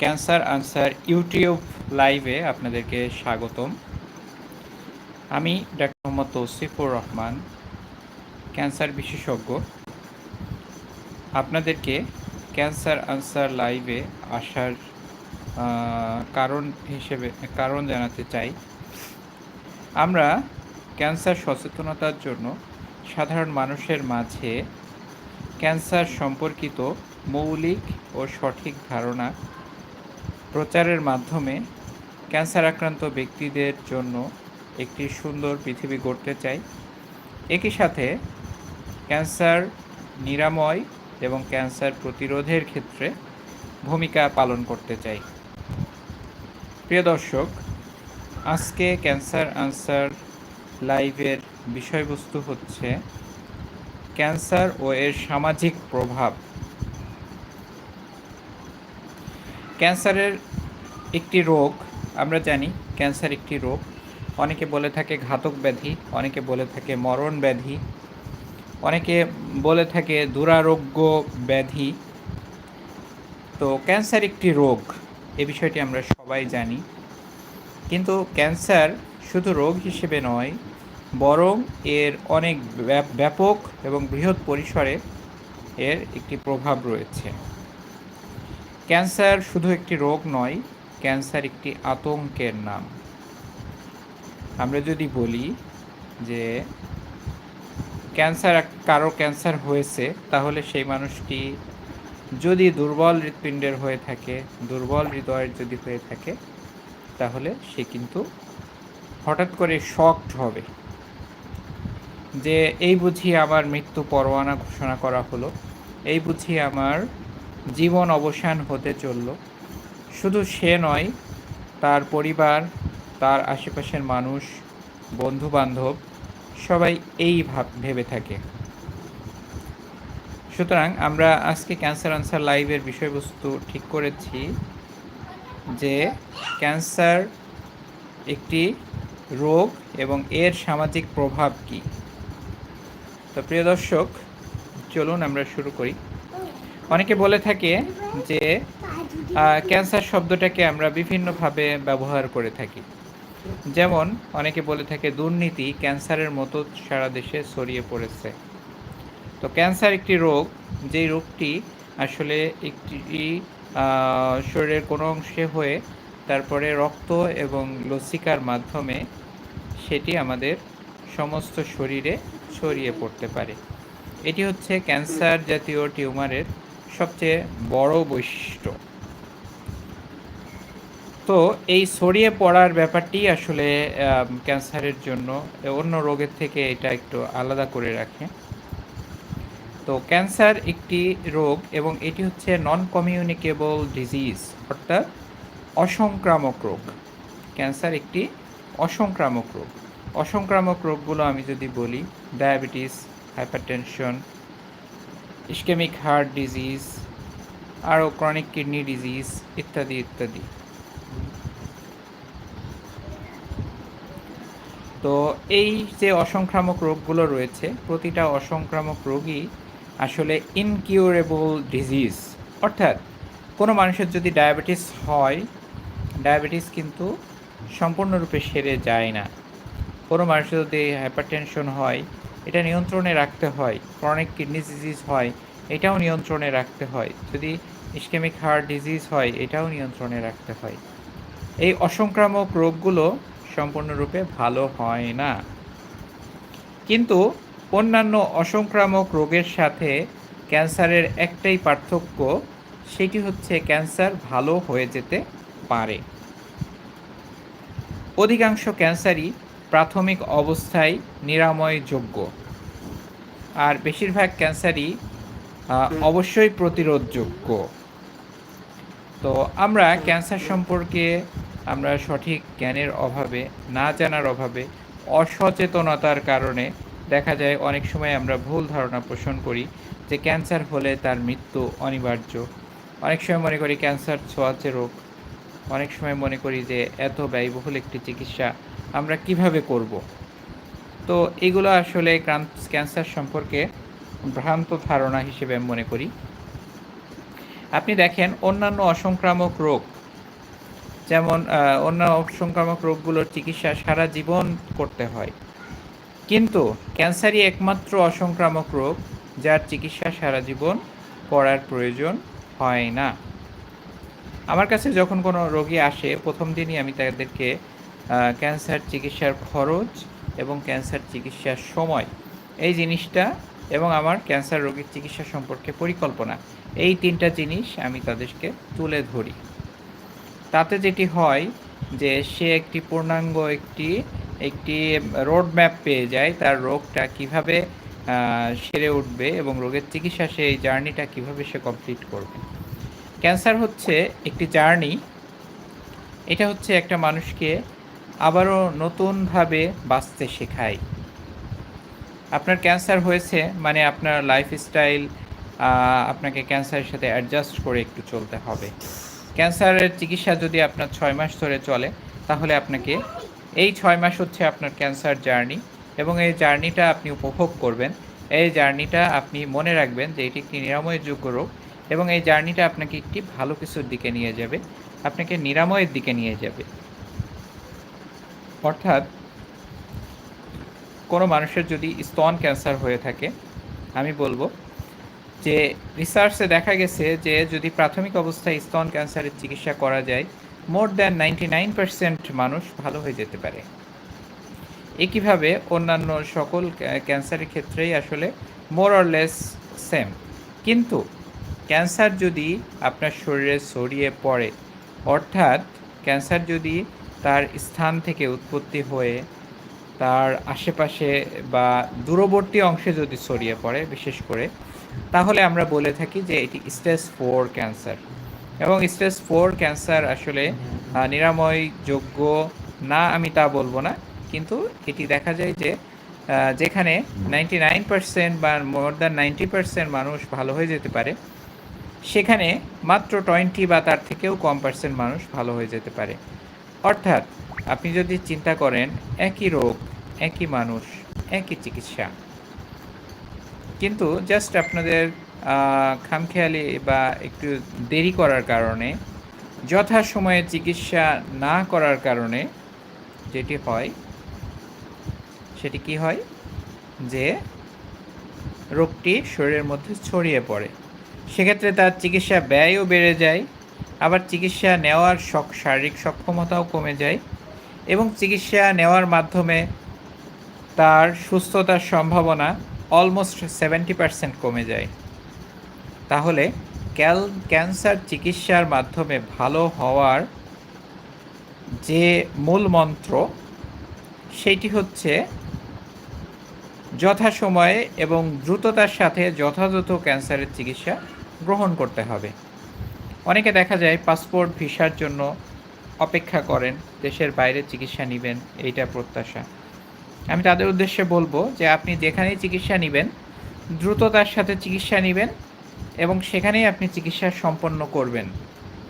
Cancer answer YouTube লাইভে আপনাদেরকে স্বাগতম। আমি ডাক্তার মোহাম্মদ তৌসিফুর রহমান, ক্যান্সার বিশেষজ্ঞ। আপনাদেরকে ক্যান্সার আনসার লাইভে আসার কারণ হিসেবে, কারণ জানাতে চাই। আমরা ক্যান্সার সচেতনতার জন্য সাধারণ মানুষের মাঝে ক্যান্সার সম্পর্কিত মৌলিক ও সঠিক ধারণা প্রচারের মাধ্যমে ক্যান্সার আক্রান্ত ব্যক্তিদের জন্য একটি সুন্দর পৃথিবী গড়তে চাই। একই সাথে ক্যান্সার নিরাময় এবং ক্যান্সার প্রতিরোধের ক্ষেত্রে ভূমিকা পালন করতে চাই। প্রিয় দর্শক, আজকে ক্যান্সার আনসার লাইভের বিষয়বস্তু হচ্ছে ক্যান্সার ও এর সামাজিক প্রভাব। ক্যান্সারের একটি রোগ, আমরা জানি ক্যান্সার একটি রোগ। অনেকে বলে থাকে ঘাতক ব্যাধি, অনেকে বলে থাকে মরণ ব্যাধি, অনেকে বলে থাকে দুরারোগ্য ব্যাধি। তো ক্যান্সার একটি রোগ, এ বিষয়টি আমরা সবাই জানি। কিন্তু ক্যান্সার শুধু রোগ হিসেবে নয়, বরং এর অনেক ব্যাপক এবং বৃহৎ পরিসরে এর একটি প্রভাব রয়েছে। ক্যান্সার শুধু একটি রোগ নয়, ক্যান্সার একটি আতঙ্কের নাম। আমরা যদি বলি যে ক্যান্সার কারও ক্যান্সার হয়েছে, তাহলে সেই মানুষটি যদি দুর্বল হৃৎপিণ্ডের হয়ে থাকে, দুর্বল হৃদয়ের যদি হয়ে থাকে, তাহলে সে কিন্তু হঠাৎ করে শকড হবে। যে এই বুঝি আমার মৃত্যু পরোয়ানা ঘোষণা করা হলো, এই বুঝি আমার জীবন অবসান হতে চলল। শুধু সে নয়, তার পরিবার, তার আশেপাশের মানুষ বন্ধু বান্ধব সবাই এই ভাব ভেবে থাকে। সুতরাং আমরা আজকে ক্যান্সার আনসার লাইভের বিষয়বস্তু ঠিক করেছি যে ক্যান্সার একটি রোগ এবং এর সামাজিক প্রভাব কী। তো প্রিয় দর্শক, চলুন আমরা শুরু করি। অনেকে বলে থাকে যে ক্যান্সার শব্দটাকে আমরা বিভিন্নভাবে ব্যবহার করে থাকি। যেমন অনেকে বলে থাকে, দুর্নীতি ক্যান্সারের মতো সারা দেশে ছড়িয়ে পড়েছে। তো ক্যান্সার একটি রোগ, যেই রোগটি আসলে একটি শরীরের কোনো অংশে হয়ে তারপরে রক্ত এবং লসিকার মাধ্যমে সেটি আমাদের সমস্ত শরীরে ছড়িয়ে পড়তে পারে। এটি হচ্ছে ক্যান্সার জাতীয় টিউমারের সবচেয়ে বড় বৈশিষ্ট্য। তো এই ছড়িয়ে পড়ার ব্যাপারটি আসলে ক্যান্সারের জন্য, অন্য রোগের থেকে এটা একটু আলাদা করে রাখে। তো ক্যান্সার একটি রোগ এবং এটি হচ্ছে নন কমিউনিকেবল ডিজিজ অর্থাৎ অসংক্রামক রোগ। ক্যান্সার একটি অসংক্রামক রোগ। অসংক্রামক রোগগুলো আমি যদি বলি diabetes hypertension ischemic heart disease, আরও ক্রনিক কিডনি ডিজিজ ইত্যাদি ইত্যাদি। তো এই যে অসংক্রামক রোগগুলো রয়েছে, প্রতিটা অসংক্রামক রোগই আসলে ইনকিউরেবল ডিজিজ অর্থাৎ কোনো মানুষের যদি ডায়াবেটিস হয় ডায়াবেটিস কিন্তু সম্পূর্ণরূপে সেরে যায় না। কোনো মানুষের যদি হাইপারটেনশন হয় এটা নিয়ন্ত্রণে রাখতে হয়। ক্রনিক কিডনি ডিজিজ হয়, এটাও নিয়ন্ত্রণে রাখতে হয়। যদি ইস্কেমিক হার্ট ডিজিজ হয়, এটাও নিয়ন্ত্রণে রাখতে হয়। এই অসংক্রামক রোগগুলো সম্পূর্ণরূপে ভালো হয় না। কিন্তু অন্যান্য অসংক্রামক রোগের সাথে ক্যান্সারের একটাই পার্থক্য, সেটি হচ্ছে ক্যান্সার ভালো হয়ে যেতে পারে। অধিকাংশ ক্যান্সারই প্রাথমিক অবস্থায় নিরাময়যোগ্য। আর বেশিরভাগ ক্যান্সারই অবশ্যই প্রতিরোধযোগ্য। তো আমরা ক্যান্সার সম্পর্কে আমরা সঠিক জ্ঞানের অভাবে, না জানার অভাবে, অসচেতনতার কারণে দেখা যায় অনেক সময় আমরা ভুল ধারণা পোষণ করি যে ক্যান্সার হলে তার মৃত্যু অনিবার্য। অনেক সময় মনে করি ক্যান্সার ছোঁয়াচে রোগ। অনেক সময় মনে করি যে এত ব্যয়বহুল একটি চিকিৎসা আমরা কীভাবে করব? তো এগুলো আসলে ক্যান্সার সম্পর্কে ভ্রান্ত ধারণা হিসেবে মনে করি। আপনি দেখেন অন্যান্য অসংক্রামক রোগ যেমন আহ, অন্য অসংক্রামক রোগগুলোর চিকিৎসা সারা জীবন করতে হয়। কিন্তু ক্যান্সারই একমাত্র অসংক্রামক রোগ যার চিকিৎসা সারা জীবন করার প্রয়োজন হয় না। আমার কাছে যখন কোনো রোগী আসে প্রথম দিনই আমি তাদেরকে ক্যান্সার চিকিৎসার খরচ এবং ক্যান্সার চিকিৎসার সময়। এই জিনিসটা এবং আমার ক্যান্সার রোগীর চিকিৎসা সম্পর্কে পরিকল্পনা। এই তিনটা জিনিস আমি তাদেরকে তুলে ধরি। তাতে যেটি হয় যে সে একটি পূর্ণাঙ্গ একটি একটি রোড ম্যাপ পেয়ে যায় তার রোগটা কীভাবে সেরে উঠবে এবং রোগের চিকিৎসা সে এই জার্নিটা কীভাবে সে কমপ্লিট করবে। ক্যান্সার হচ্ছে একটি জার্নি। এটা হচ্ছে একটা মানুষকে আবারও নতুনভাবে বাঁচতে শেখায়। আপনার ক্যান্সার হয়েছে মানে আপনার লাইফস্টাইল আপনাকে ক্যান্সারের সাথে অ্যাডজাস্ট করে একটু চলতে হবে। ক্যান্সারের চিকিৎসা যদি আপনার ছয় মাস ধরে চলে, তাহলে আপনাকে এই ছয় মাস হচ্ছে আপনার ক্যান্সার জার্নি এবং এই জার্নিটা আপনি উপভোগ করবেন। এই জার্নিটা আপনি মনে রাখবেন যে এটি একটি নিরাময়যোগ্য রোগ এবং এই জার্নিটা আপনাকে একটি ভালো কিছুর দিকে নিয়ে যাবে। আপনাকে নিরাময়ের দিকে নিয়ে যাবে। অর্থাৎ কোনো মানুষের যদি স্তন ক্যান্সার হয়ে থাকে, আমি বলব যে রিসার্চে দেখা গেছে যে যদি প্রাথমিক অবস্থায় স্তন ক্যান্সারের চিকিৎসা করা যায় more than ninety nine percent মানুষ ভালো হয়ে যেতে পারে। একইভাবে অন্যান্য সকল ক্যান্সারের ক্ষেত্রেই আসলে মোর অর লেস সেম কিন্তু ক্যান্সার যদি আপনার শরীরে ছড়িয়ে পড়ে, অর্থাৎ ক্যান্সার যদি তার স্থান থেকে উৎপত্তি হয়ে তার আশেপাশে বা দূরবর্তী অংশে যদি ছড়িয়ে পড়ে বিশেষ করে তাহলে আমরা বলে থাকি যে এটি স্টেজ ফোর ক্যান্সার। এবং স্টেজ ফোর ক্যান্সার আসলে নিরাময়যোগ্য না আমি তা বলব না কিন্তু এটি দেখা যায় যে যেখানে নাইনটি নাইন পার্সেন্ট বা মোর দ্যান নাইনটি পার্সেন্ট মানুষ ভালো হয়ে যেতে পারে সেখানে মাত্র টোয়েন্টি বা তার থেকেও কম পার্সেন্ট মানুষ ভালো হয়ে যেতে পারে। অর্থাৎ আপনি যদি চিন্তা করেন, একই রোগ, একই মানুষ, একই চিকিৎসা। কিন্তু জাস্ট আপনাদের খামখেয়ালি বা একটু দেরি করার কারণে, যথাসময়ে চিকিৎসা না করার কারণে যেটি হয়, সেটি কি হয়? যে রোগটি শরীরের মধ্যে ছড়িয়ে পড়ে। সেক্ষেত্রে তার চিকিৎসা ব্যয়ও বেড়ে যায় আবার চিকিৎসা নেওয়ার শারীরিক সক্ষমতাও কমে যায় এবং চিকিৎসা নেওয়ার মাধ্যমে তার সুস্থতার সম্ভাবনা অলমোস্ট সেভেন্টি পার্সেন্ট কমে যায়। তাহলে ক্যাল, ক্যান্সার চিকিৎসার মাধ্যমে ভালো হওয়ার যে মূল মন্ত্র সেইটি হচ্ছে যথাসময়ে এবং দ্রুততার সাথে যথাযথ ক্যান্সারের চিকিৎসা গ্রহণ করতে হবে। অনেকে দেখা যায় পাসপোর্ট ভিসার জন্য অপেক্ষা করেন, দেশের বাইরে চিকিৎসা নেবেন, এইটা প্রত্যাশা। আমি তাদের উদ্দেশ্যে বলব যে আপনি যেখানেই চিকিৎসা নেবেন, দ্রুততার সাথে চিকিৎসা নেবেন এবং সেখানেই আপনি চিকিৎসা সম্পন্ন করবেন,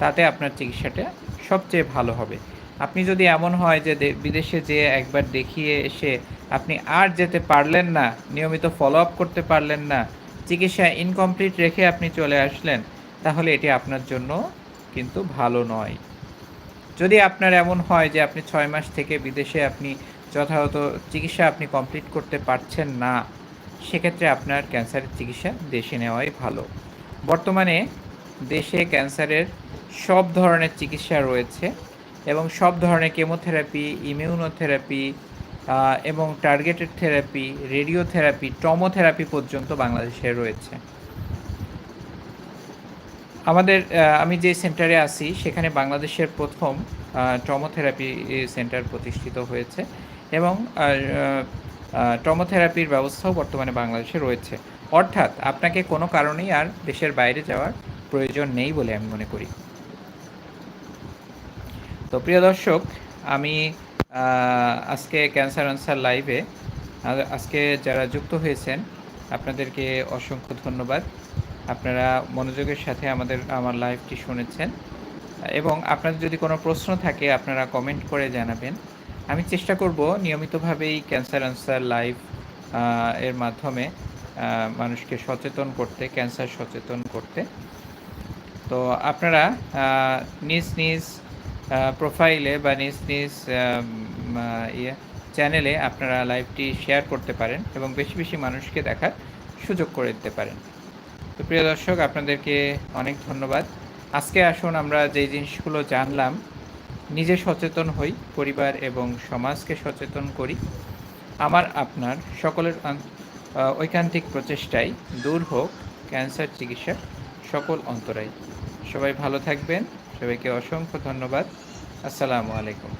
তাতে আপনার চিকিৎসাটা সবচেয়ে ভালো হবে। আপনি যদি এমন হয় যে বিদেশে যেয়ে একবার দেখিয়ে এসে আপনি আর যেতে পারলেন না, নিয়মিত ফলো আপ করতে পারলেন না, চিকিৎসা ইনকমপ্লিট রেখে আপনি চলে আসলেন তাহলে এটি আপনার জন্য কিন্তু ভালো নয়। যদি আপনার এমন হয় যে আপনি ছয় মাস থেকে বিদেশে আপনি যথাযথ চিকিৎসা আপনি কমপ্লিট করতে পারছেন না, সেক্ষেত্রে আপনার ক্যান্সারের চিকিৎসা দেশে নেওয়াই ভালো। বর্তমানে দেশে ক্যান্সারের সব ধরনের চিকিৎসা রয়েছে এবং সব ধরনের কেমোথেরাপি, ইমিউনোথেরাপি এবং টার্গেটেড থেরাপি রেডিওথেরাপি টমোথেরাপি পর্যন্ত বাংলাদেশে রয়েছে। আমাদের আমি যে সেন্টারে আছি, সেখানে বাংলাদেশের প্রথম ট্রমোথেরাপি সেন্টার প্রতিষ্ঠিত হয়েছে এবং ট্রমোথেরাপির ব্যবস্থাও বর্তমানে বাংলাদেশে রয়েছে। অর্থাৎ আপনাকে কোনো কারণেই আর দেশের বাইরে যাওয়ার প্রয়োজন নেই বলে আমি মনে করি। তো প্রিয় দর্শক, আমি আজকে ক্যান্সার আনসার লাইভে আজকে যারা যুক্ত হয়েছেন, আপনাদেরকে অসংখ্য ধন্যবাদ। আপনারা মনোযোগের সাথে আমাদের, আমার লাইভটি শুনেছেন। এবং আপনাদের যদি কোনো প্রশ্ন থাকে, আপনারা কমেন্ট করে জানাবেন। আমি চেষ্টা করব নিয়মিতভাবেই ক্যান্সার আনসার লাইভ এর মাধ্যমে মানুষকে সচেতন করতে ক্যান্সার সচেতন করতে। তো আপনারা নিজ নিজ প্রোফাইলে বা নিজ নিজ ইয়ে চ্যানেলে আপনারা লাইভটি শেয়ার করতে পারেন এবং বেশি বেশি মানুষকে দেখার সুযোগ করে দিতে পারেন। তো প্রিয় দর্শক, আপনাদেরকে অনেক ধন্যবাদ। আজকে আসুন আমরা যে জিনিসগুলো জানলাম, নিজে সচেতন হই, পরিবার এবং সমাজকে সচেতন করি। আমার, আপনার সকলের ঐকান্তিক প্রচেষ্টায় দূর হোক, ক্যান্সার চিকিৎসা সকল অন্তরায় সবাই ভালো থাকবেন। সবাইকে অসংখ্য ধন্যবাদ। আসসালামু আলাইকুম।